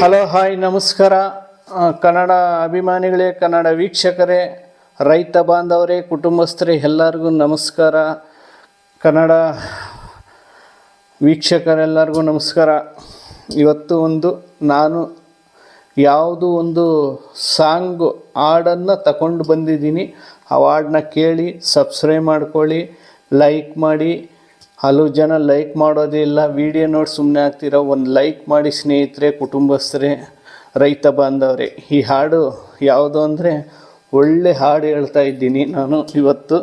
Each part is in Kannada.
ಹಲೋ, ಹಾಯ್, ನಮಸ್ಕಾರ. ಕನ್ನಡ ಅಭಿಮಾನಿಗಳೇ, ಕನ್ನಡ ವೀಕ್ಷಕರೇ, ರೈತ ಬಾಂಧವರೇ, ಕುಟುಂಬಸ್ಥರೇ, ಎಲ್ಲರಿಗೂ ನಮಸ್ಕಾರ. ಕನ್ನಡ ವೀಕ್ಷಕರೆಲ್ಲರಿಗೂ ನಮಸ್ಕಾರ. ಇವತ್ತು ಒಂದು, ನಾನು ಯಾವುದು ಒಂದು ಸಾಂಗು, ಹಾಡನ್ನು ತಗೊಂಡು ಬಂದಿದ್ದೀನಿ. ಆ ಹಾಡನ್ನ ಕೇಳಿ, ಸಬ್ಸ್ಕ್ರೈಬ್ ಮಾಡ್ಕೊಳ್ಳಿ, ಲೈಕ್ ಮಾಡಿ ಹಲವು ಜನ ಲೈಕ್ ಮಾಡೋದೇ ಇಲ್ಲ. ವಿಡಿಯೋ ನೋಡಿ ಸುಮ್ಮನೆ ಆಗ್ತಿರೋ? ಒಂದು ಲೈಕ್ ಮಾಡಿ ಸ್ನೇಹಿತರೆ, ಕುಟುಂಬಸ್ಥರೇ, ರೈತ ಬಾಂಧವರೇ, ಈ ಹಾಡು ಯಾವುದು ಅಂದರೆ ಒಳ್ಳೆ ಹಾಡು ಹೇಳ್ತಾ ಇದ್ದೀನಿ ನಾನು ಇವತ್ತು.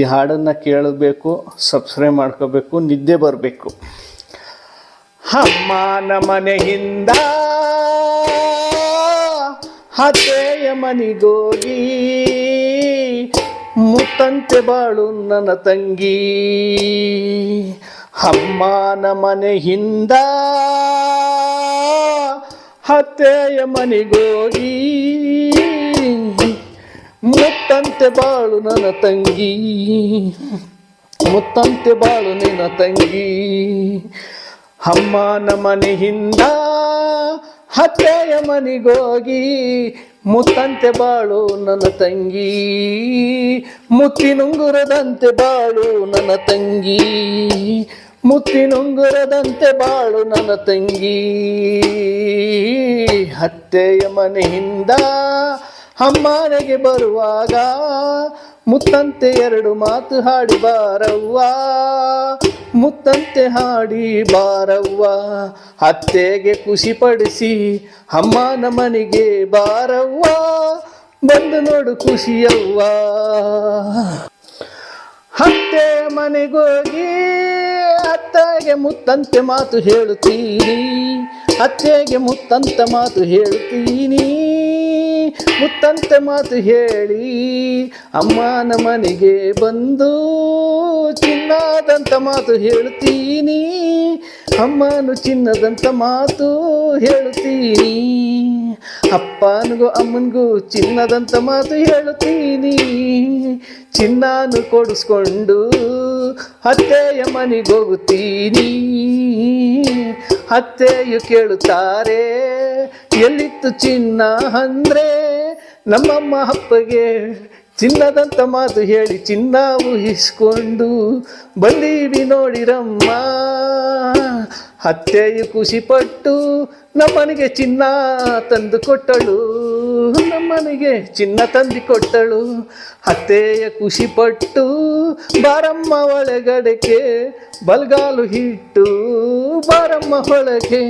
ಈ ಹಾಡನ್ನು ಕೇಳಬೇಕು ಸಬ್ಸ್ಕ್ರೈಬ್ ಮಾಡ್ಕೋಬೇಕು, ನಿದ್ದೆ ಬರಬೇಕು. ಅಮ್ಮನ ಮನೆಯಿಂದ ಹತ್ತೆಯ ಮನಿಗೋಗಿ ಮುತ್ತಂತೆ ಬಾಳು ನನ್ನ ತಂಗಿ. ಅಮ್ಮನ ಮನೆಯಿಂದ ಹತ್ತೆಯ ಮನೆಗೋಗಿ. ಮುತ್ತಂತೆ ಬಾಳು ನನ್ನ ತಂಗಿ. ಮುತ್ತಂತೆ ಬಾಳು ನಿನ್ನ ತಂಗಿ. ಅಮ್ಮನ ಮನೆಯಿಂದ ಹತ್ತೆಯ ಮನಿಗೋಗಿ. ಮುತ್ತಂತೆ ಬಾಳು ನನ್ನ ತಂಗಿ. ಮುತ್ತಿನುಂಗುರದಂತೆ ಬಾಳು ನನ್ನ ತಂಗಿ. ಮುತ್ತಿನುಂಗುರದಂತೆ ಬಾಳು ನನ್ನ ತಂಗಿ. ಹತ್ತೆಯ ಮನೆಯಿಂದ ಅಮ್ಮನೆಗೆ ಬರುವಾಗ ಮುತ್ತಂತೆ ಎರಡು ಮಾತು ಹಾಡಿ ಬಾರವ್ವ. ಮುತ್ತಂತೆ ಹಾಡಿ ಬಾರವ್ವ. ಅತ್ತೆಗೆ ಖುಷಿಪಡಿಸಿ ಅಮ್ಮನ ಮನೆಗೆ ಬಾರವ್ವ. ಬಂದು ನೋಡು ಖುಷಿಯವ್ವ. ಅತ್ತೆ ಮನೆಗೋಗಿ ಅತ್ತೆಗೆ ಮುತ್ತಂತೆ ಮಾತು ಹೇಳುತ್ತೀನಿ. ಅತ್ತೆಗೆ ಮುತ್ತಂತ ಮಾತು ಹೇಳುತ್ತೀನಿ. ಮುತ್ತಂತೆ ಮಾತು ಹೇಳಿ ಅಮ್ಮನ ಮನೆಗೆ ಬಂದು ಚಿನ್ನದಂತ ಮಾತು ಹೇಳ್ತೀನಿ. ಅಮ್ಮನು ಚಿನ್ನದಂತ ಮಾತು ಹೇಳ್ತೀನಿ. ಅಪ್ಪನಿಗೂ ಅಮ್ಮನಿಗೂ ಚಿನ್ನದಂತ ಮಾತು ಹೇಳುತ್ತೀನಿ ಚಿನ್ನಾನು ಕೊಡಿಸ್ಕೊಂಡು ಅತ್ತೆಯ ಮನೆಗೆ ಹೋಗುತ್ತೀನಿ. ಅತ್ತೆಯು ಕೇಳುತ್ತಾರೆ, ಎಲ್ಲಿತ್ತು ಚಿನ್ನ ಅಂದ್ರೆ? ನಮ್ಮಮ್ಮ ಅಪ್ಪಗೆ ಚಿನ್ನದಂತ ಮಾತು ಹೇಳಿ ಚಿನ್ನ ಊಹಿಸ್ಕೊಂಡು ಬಂದೀವಿ ನೋಡಿರಮ್ಮ ಅತ್ತೆಯು ಖುಷಿಪಟ್ಟು ನಮ್ಮನಿಗೆ ಚಿನ್ನ ತಂದು ಕೊಟ್ಟಳು. ನಮ್ಮನಿಗೆ ಚಿನ್ನ ತಂದು ಕೊಟ್ಟಳು. ಅತ್ತೆಯ ಖುಷಿಪಟ್ಟು ಬಾರಮ್ಮ ಒಳಗಡೆಗೆ ಬಲ್ಗಾಲು ಹಿಟ್ಟು. ಬಾರಮ್ಮ ಒಳಗೆ